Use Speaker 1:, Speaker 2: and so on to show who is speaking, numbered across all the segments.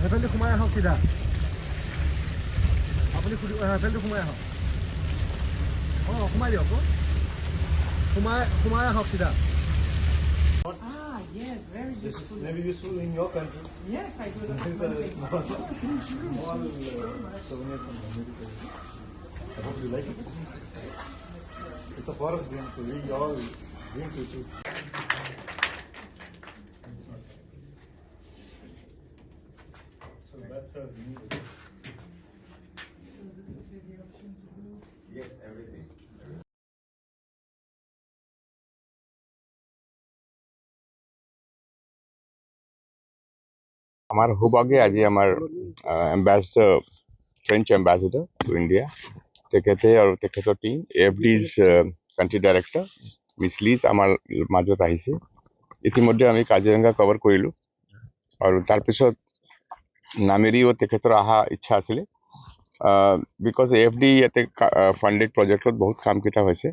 Speaker 1: হেফেলটো সোমাই আহক চিধা আপুনি খুলি হেফেলটো সোমাই আহক অঁ সোমাই দিয়ক সোমাই সোমাই আহক চিধা
Speaker 2: So that's
Speaker 3: সৌভাগ্যে আজি আমাৰ ambassador French ambassador to India তেখেতে আৰু তেখেতৰ team F D's country director miss Liz আমাৰ মাজত আহিছে ইতিমধ্যে আমি কাজিৰঙা কভাৰ কৰিলোঁ আৰু তাৰপিছত নামেৰিও তেখেতৰ অহা ইচ্ছা আছিলে বিকজ এফ ডি ইয়াতে ফাণ্ডেড প্ৰজেক্টত বহুত কামকেইটা হৈছে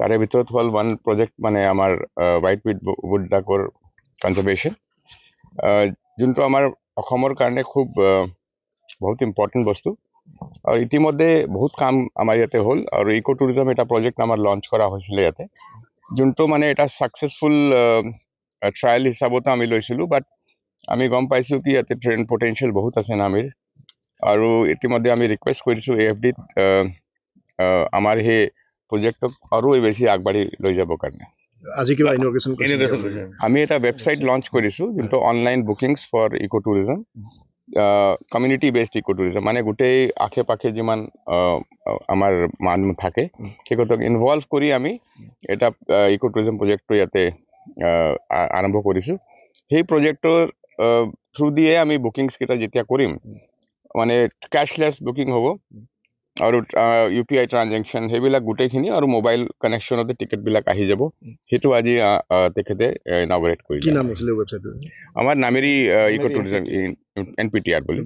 Speaker 3: তাৰে ভিতৰত হ'ল ওৱান প্ৰজেক্ট মানে আমাৰ হোৱাইট উইড উড ডাকৰ কনজাৰ্ভেশ্যন যোনটো আমাৰ অসমৰ কাৰণে খুব বহুত ইম্পৰ্টেণ্ট বস্তু। আৰু ইতিমধ্যে বহুত কাম আমাৰ ইয়াতে হ'ল। আৰু ইক' টুৰিজম এটা প্ৰজেক্ট আমাৰ লঞ্চ কৰা হৈছিলে ইয়াতে। যোনটো মানে এটা ছাকচেছফুল ট্ৰায়েল হিচাপতো আমি লৈছিলোঁ। বাট আমি গম পাইছোঁ কি ইয়াতে ট্ৰেইন পটেঞ্চিয়েল বহুত আছে নামেৰিৰ আৰু ইতিমধ্যে আমি ৰিকুৱেষ্ট কৰিছোঁ এ এফ ডিত আমাৰ সেই প্ৰজেক্টক আৰু বেছি আগবাঢ়ি লৈ যাবৰ কাৰণে।
Speaker 1: আজি কিবা ইনগ্ৰেশ্যন
Speaker 3: আমি এটা ৱেবছাইট লঞ্চ কৰিছোঁ যোনটো online bookings for eco' tourism community based eco' tourism মানে গোটেই আশে পাশে যিমান আমাৰ মানুহ থাকে সেইগতক ইনভলভ কৰি আমি এটা ইক' টুৰিজম প্ৰজেক্টটো ইয়াতে আৰম্ভ কৰিছোঁ। সেই প্ৰজেক্টৰ থ্ৰু দিয়ে আমি বুকিংছকেইটা যেতিয়া কৰিম মানে কেছলেছ বুকিং হ'ব আৰু ইউ পি আই ট্ৰানজেকশ্যন সেইবিলাক গোটেইখিনি আৰু মোবাইল কানেকশ্যনতে টিকেটবিলাক আহি যাব। সেইটো আজি তেখেতে ইনগ্ৰেট
Speaker 1: কি
Speaker 3: কৰিলে।
Speaker 1: নাম আছিলে ৱেবছাইটটো
Speaker 3: আমাৰ Nameri eco' tourism N P T R বুলি।